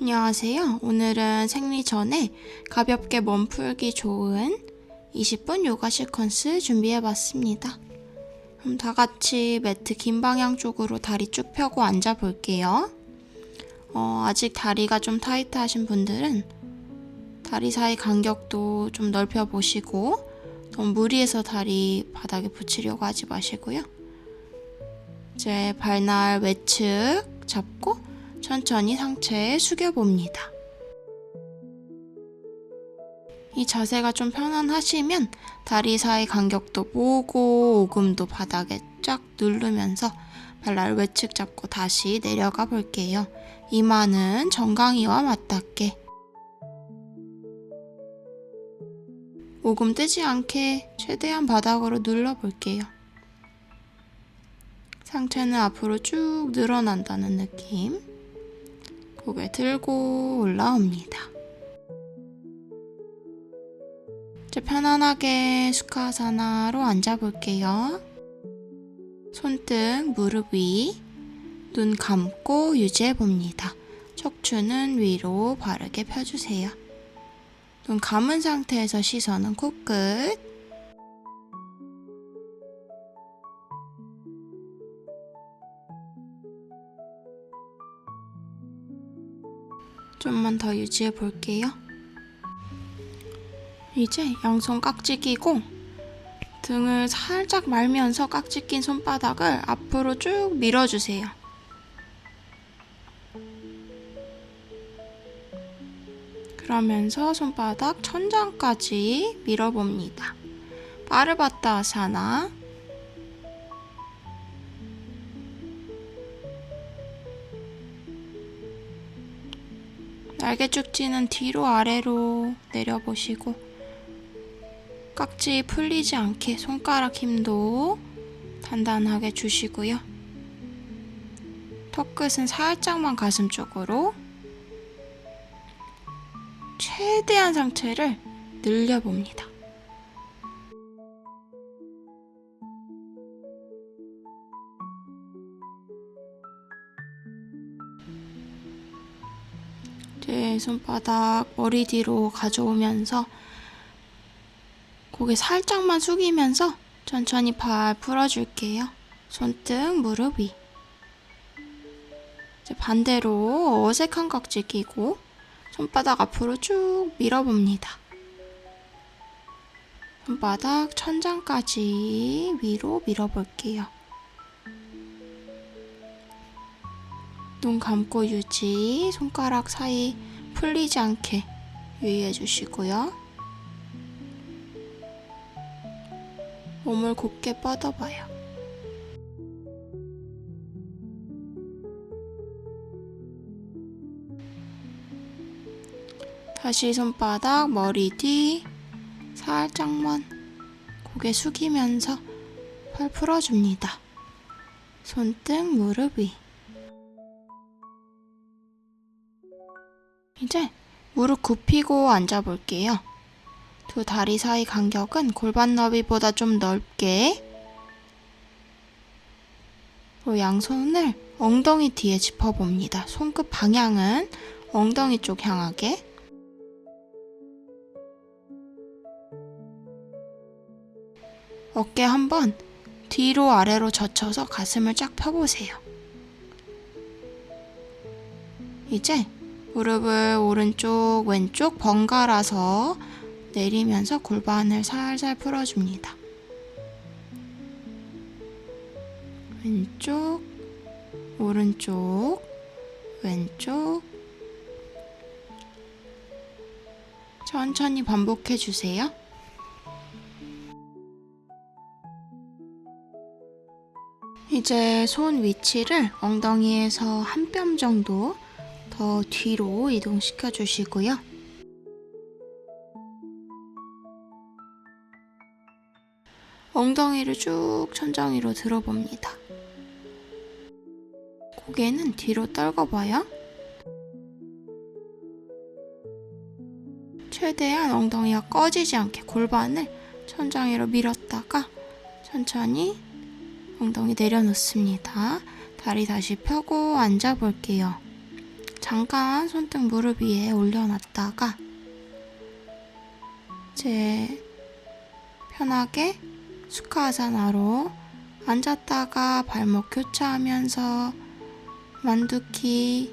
안녕하세요. 오늘은 생리 전에 가볍게 몸 풀기 좋은 20분 요가 시퀀스 준비해 봤습니다. 그럼 다 같이 매트 긴 방향 쪽으로 다리 쭉 펴고 앉아 볼게요. 어, 아직 다리가 좀 타이트하신 분들은 다리 사이 간격도 좀 넓혀 보시고 너무 무리해서 다리 바닥에 붙이려고 하지 마시고요. 이제 발날 외측 잡고 천천히 상체 숙여봅니다. 이 자세가 좀 편안하시면 다리 사이 간격도 보고 오금도 바닥에 쫙 누르면서 발날 외측 잡고 다시 내려가 볼게요. 이마는 정강이와 맞닿게 오금 뜨지 않게 최대한 바닥으로 눌러 볼게요. 상체는 앞으로 쭉 늘어난다는 느낌. 고개 들고 올라옵니다. 이제 편안하게 수카사나로 앉아볼게요. 손등 무릎 위, 눈 감고 유지해봅니다. 척추는 위로 바르게 펴주세요. 눈 감은 상태에서 시선은 코끝. 좀만 더 유지해 볼게요. 이제 양손 깍지 끼고 등을 살짝 말면서 깍지 낀 손바닥을 앞으로 쭉 밀어주세요. 그러면서 손바닥 천장까지 밀어봅니다. 파르바타사나 날개 쭉지는 뒤로 아래로 내려보시고 깍지 풀리지 않게 손가락 힘도 단단하게 주시고요. 턱끝은 살짝만 가슴 쪽으로 최대한 상체를 늘려봅니다. 제 손바닥 머리 뒤로 가져오면서 고개 살짝만 숙이면서 천천히 발 풀어줄게요. 손등, 무릎 위. 이제 반대로 어색한 각질 끼고 손바닥 앞으로 쭉 밀어봅니다. 손바닥 천장까지 위로 밀어볼게요. 눈 감고 유지, 손가락 사이 풀리지 않게 유의해 주시고요. 몸을 곧게 뻗어봐요. 다시 손바닥 머리 뒤 살짝만 고개 숙이면서 팔 풀어줍니다. 손등 무릎 위. 이제 무릎 굽히고 앉아볼게요. 두 다리 사이 간격은 골반 너비보다 좀 넓게 양손을 엉덩이 뒤에 짚어봅니다. 손끝 방향은 엉덩이 쪽 향하게 어깨 한번 뒤로 아래로 젖혀서 가슴을 쫙 펴보세요. 이제 무릎을 오른쪽, 왼쪽 번갈아서 내리면서 골반을 살살 풀어줍니다. 왼쪽, 오른쪽, 왼쪽. 천천히 반복해 주세요. 이제 손 위치를 엉덩이에서 한 뼘 정도 더 뒤로 이동시켜 주시고요. 엉덩이를 쭉 천장 위로 들어봅니다. 고개는 뒤로 떨궈봐요. 최대한 엉덩이가 꺼지지 않게 골반을 천장 위로 밀었다가 천천히 엉덩이 내려놓습니다. 다리 다시 펴고 앉아 볼게요. 잠깐 손등 무릎 위에 올려놨다가 이제 편하게 수카아사나로 앉았다가 발목 교차하면서 만두키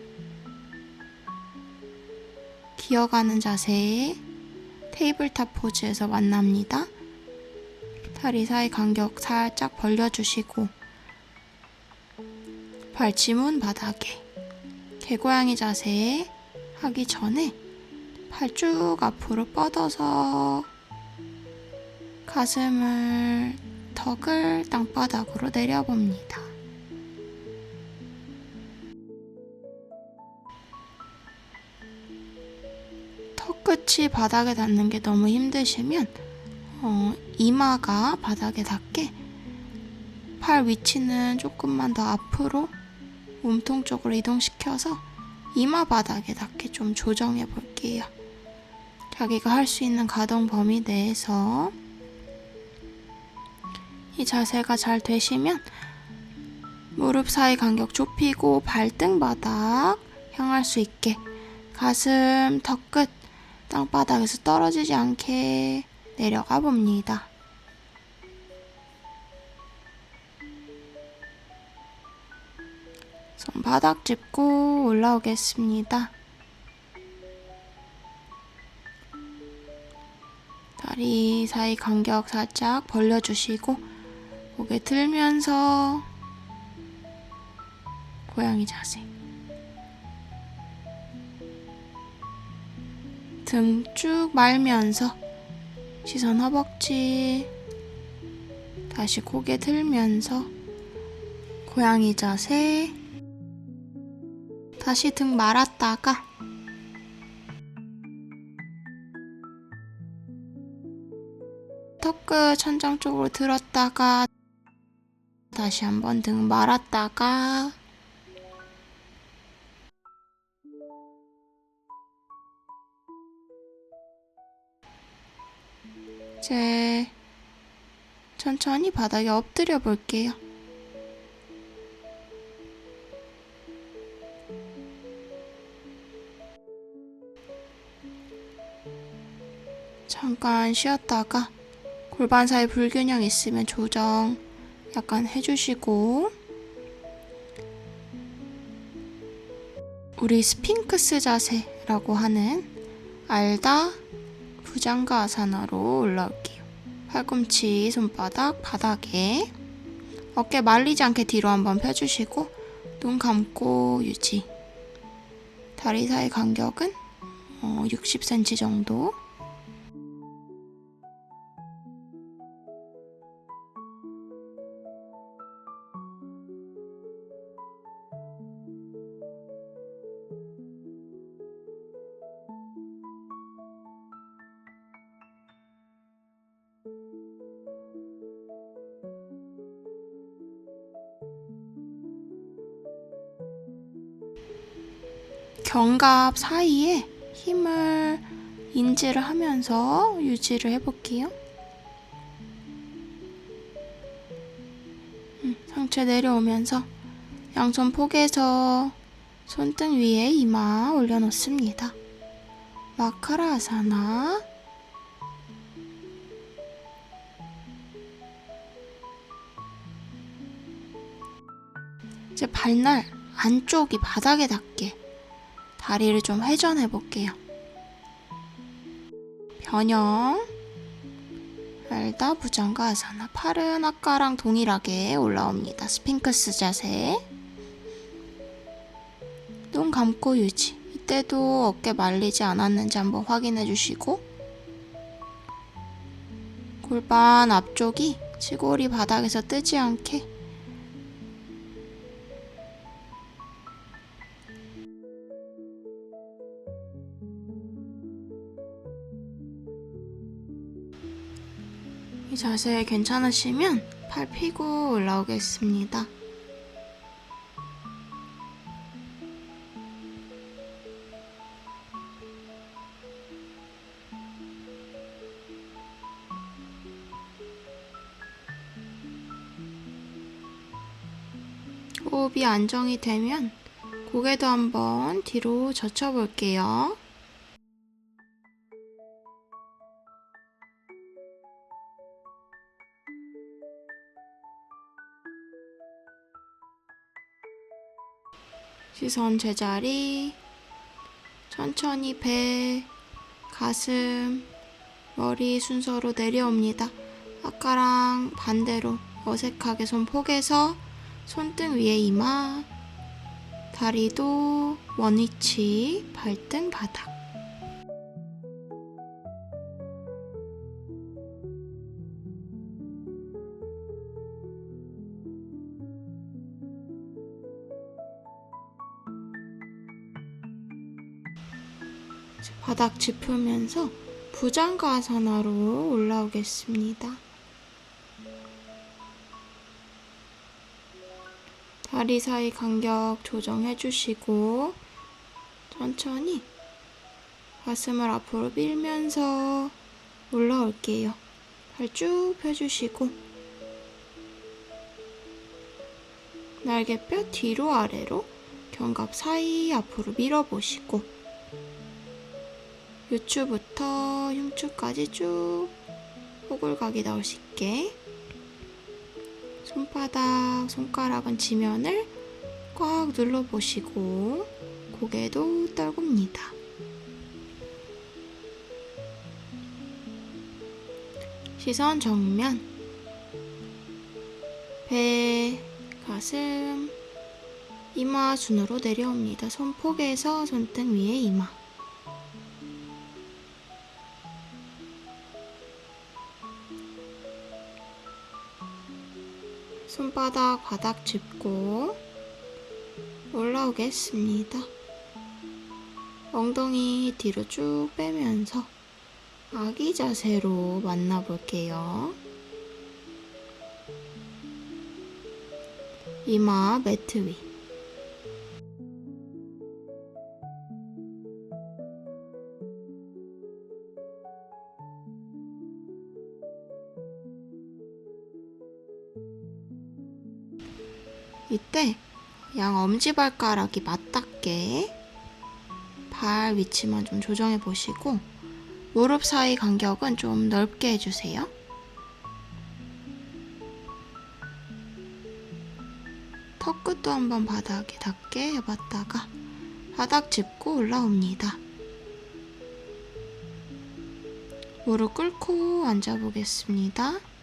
기어가는 자세에 테이블탑 포즈에서 만납니다. 다리 사이 간격 살짝 벌려주시고 발 지문 바닥에 개고양이 자세 하기 전에 팔 쭉 앞으로 뻗어서 가슴을 턱을 땅바닥으로 내려봅니다. 턱 끝이 바닥에 닿는 게 너무 힘드시면 어, 이마가 바닥에 닿게 팔 위치는 조금만 더 앞으로 몸통 쪽으로 이동시켜서 이마 바닥에 닿게 좀 조정해 볼게요. 자기가 할 수 있는 가동 범위 내에서 이 자세가 잘 되시면 무릎 사이 간격 좁히고 발등 바닥 향할 수 있게 가슴 턱끝 땅바닥에서 떨어지지 않게 내려가 봅니다. 손 바닥 짚고 올라오겠습니다. 다리 사이 간격 살짝 벌려주시고 고개 들면서 고양이 자세. 등 쭉 말면서 시선 허벅지 다시 고개 들면서 고양이 자세 다시 등 말았다가 턱끝 천장 쪽으로 들었다가 다시 한번 등 말았다가 이제 천천히 바닥에 엎드려 볼게요. 잠깐 쉬었다가 골반 사이 불균형 있으면 조정 약간 해주시고. 우리 스핑크스 자세라고 하는 알다 부장가 아사나로 올라올게요. 팔꿈치 손바닥 바닥에. 어깨 말리지 않게 뒤로 한번 펴주시고 눈 감고 유지. 다리 사이 간격은 어, 60cm 정도 견갑 사이에 힘을 인지를 하면서 유지를 해볼게요. 음, 상체 내려오면서 양손 포개서 손등 위에 이마 올려놓습니다. 마카라 아사나 이제 발날 안쪽이 바닥에 닿게 다리를 좀 회전해 볼게요. 변형. 알다 부장과 아사나 팔은 아까랑 동일하게 올라옵니다. 스핑크스 자세. 눈 감고 유지. 이때도 어깨 말리지 않았는지 한번 확인해 주시고 골반 앞쪽이 지골이 바닥에서 뜨지 않게 이 자세 괜찮으시면 팔 펴고 올라오겠습니다. 호흡이 안정이 되면 고개도 한번 뒤로 젖혀 볼게요. 시선 제자리, 천천히 배, 가슴, 머리 순서로 내려옵니다. 아까랑 반대로 어색하게 손 포개서 손등 위에 이마, 다리도 원위치, 발등 바닥. 바닥 짚으면서 부장가사나로 올라오겠습니다. 다리 사이 간격 조정해 주시고 천천히 가슴을 앞으로 밀면서 올라올게요. 발 쭉 펴주시고 날개뼈 뒤로 아래로 견갑 사이 앞으로 밀어보시고 요추부터 흉추까지 쭉 호글각이 나올 수 있게 손바닥, 손가락은 지면을 꽉 눌러보시고 고개도 떨굽니다. 시선 정면 배, 가슴, 이마 순으로 내려옵니다. 손폭에서 손등 위에 이마 바닥 바닥 짚고 올라오겠습니다. 엉덩이 뒤로 쭉 빼면서 아기 자세로 만나볼게요. 이마 매트 위. 이때 양 엄지발가락이 맞닿게 발 위치만 좀 조정해 보시고 무릎 사이 간격은 좀 넓게 해주세요. 턱끝도 한번 바닥에 닿게 해봤다가 바닥 짚고 올라옵니다. 무릎 꿇고 앉아보겠습니다.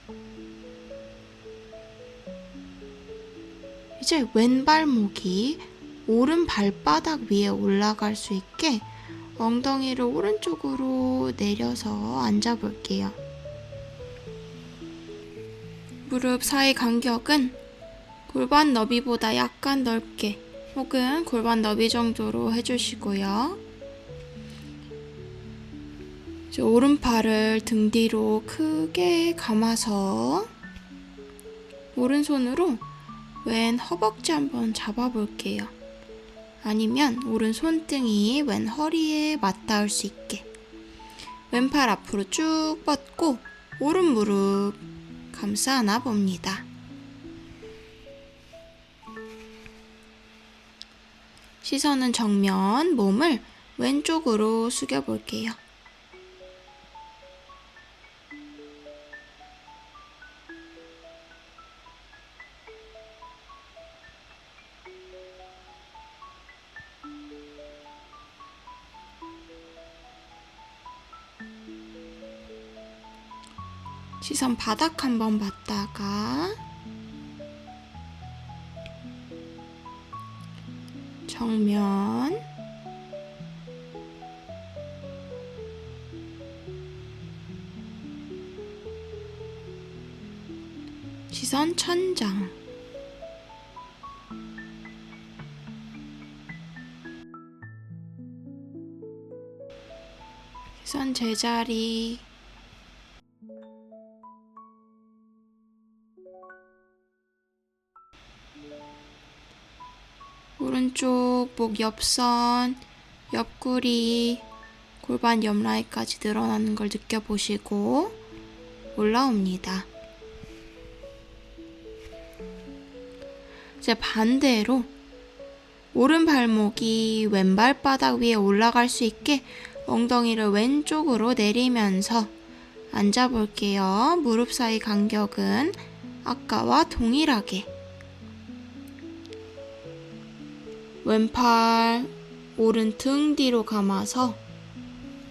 이제 왼발목이 오른 발바닥 위에 올라갈 수 있게 엉덩이를 오른쪽으로 내려서 앉아 볼게요. 무릎 사이 간격은 골반 너비보다 약간 넓게 혹은 골반 너비 정도로 해주시고요. 오른팔을 등 뒤로 크게 감아서 오른손으로 왼 허벅지 한번 잡아볼게요. 아니면 오른 손등이 왼 허리에 맞닿을 수 있게 왼팔 앞으로 쭉 뻗고 오른 무릎 감싸 안아 봅니다. 시선은 정면, 몸을 왼쪽으로 숙여 볼게요. 시선 바닥 한번 봤다가. 정면. 시선 천장. 시선 제자리 오른쪽 목 옆선, 옆구리, 골반 옆라인까지 늘어나는 걸 느껴보시고 올라옵니다. 이제 반대로 오른 발목이 왼발 바닥 위에 올라갈 수 있게 엉덩이를 왼쪽으로 내리면서 앉아 볼게요. 무릎 사이 간격은 아까와 동일하게 왼팔 오른 등 뒤로 감아서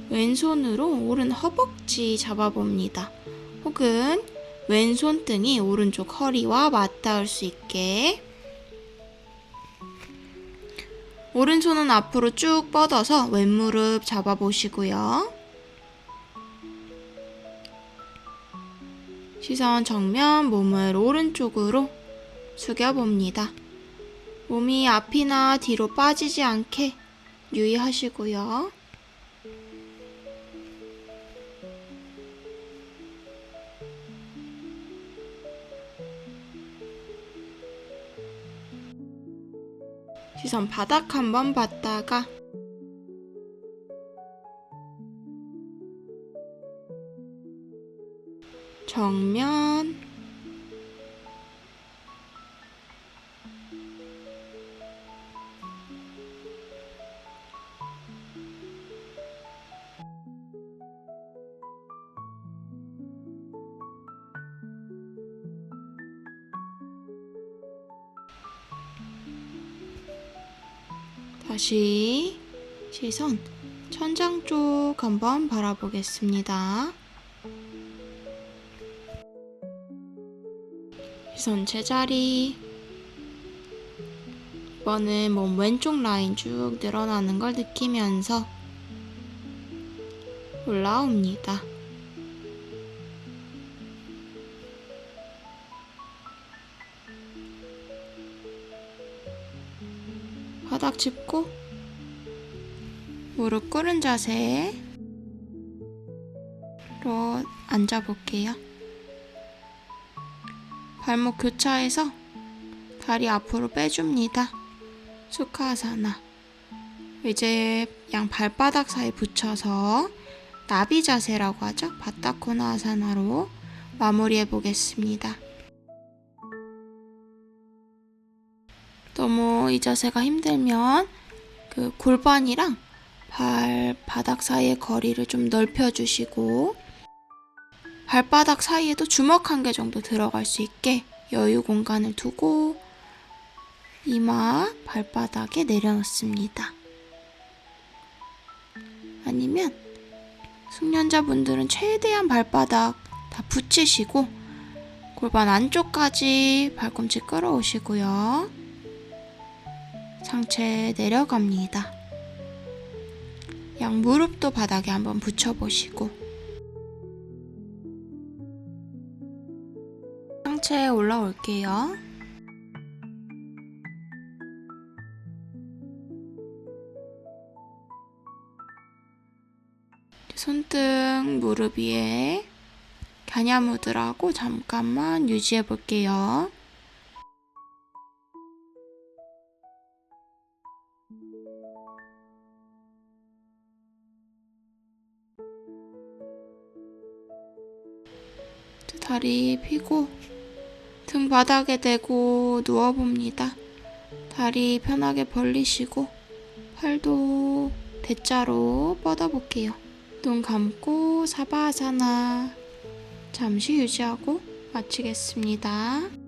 왼손으로 오른 허벅지 잡아봅니다. 혹은 왼손 등이 오른쪽 허리와 맞닿을 수 있게 오른손은 앞으로 쭉 뻗어서 왼무릎 잡아보시고요. 시선 정면 몸을 오른쪽으로 숙여봅니다. 몸이 앞이나 뒤로 빠지지 않게 유의하시고요. 시선 바닥 한번 봤다가 정면 다시 시선 천장 쪽 한번 바라보겠습니다. 시선 제자리. 이번은 몸 왼쪽 라인 쭉 늘어나는 걸 느끼면서 올라옵니다. 바닥 짚고 무릎 꿇은 자세로 앉아 볼게요. 발목 교차해서 다리 앞으로 빼줍니다. 수카사나. 이제 양 발바닥 사이 붙여서 나비 자세라고 하죠. 바타코나 아사나로 마무리해 보겠습니다. 너무 이 자세가 힘들면 그 골반이랑 발바닥 사이의 거리를 좀 넓혀주시고 발바닥 사이에도 주먹 한 개 정도 들어갈 수 있게 여유 공간을 두고 이마 발바닥에 내려놓습니다. 아니면 숙련자분들은 최대한 발바닥 다 붙이시고 골반 안쪽까지 발꿈치 끌어오시고요. 상체 내려갑니다. 양 무릎도 바닥에 한번 붙여보시고 상체에 올라올게요. 손등 무릎 위에 겨냐무드라고 잠깐만 유지해 볼게요. 다리 펴고 등 바닥에 대고 누워봅니다. 다리 편하게 벌리시고 팔도 대자로 뻗어볼게요. 눈 감고 사바아사나 잠시 유지하고 마치겠습니다.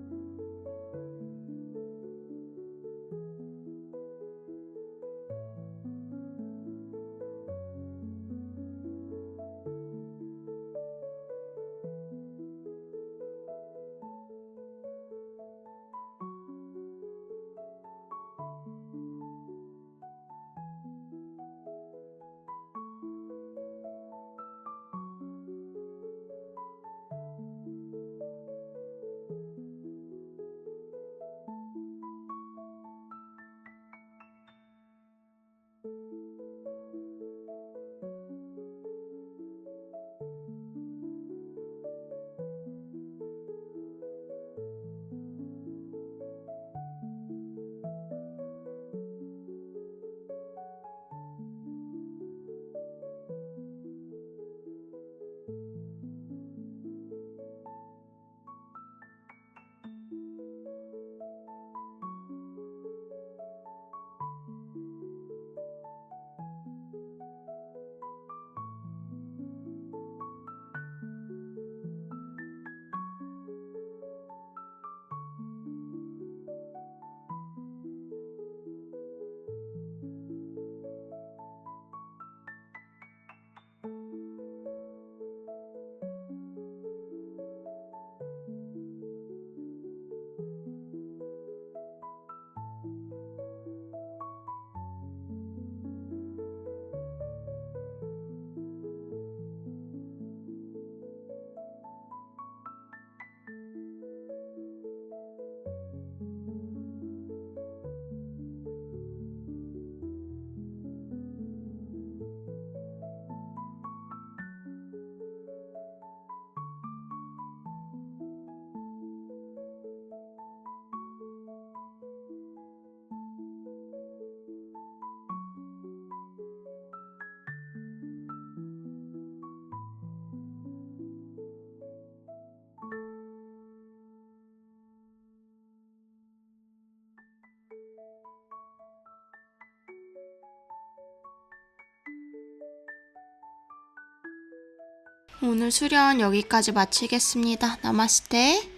오늘 수련 여기까지 마치겠습니다. 나마스테.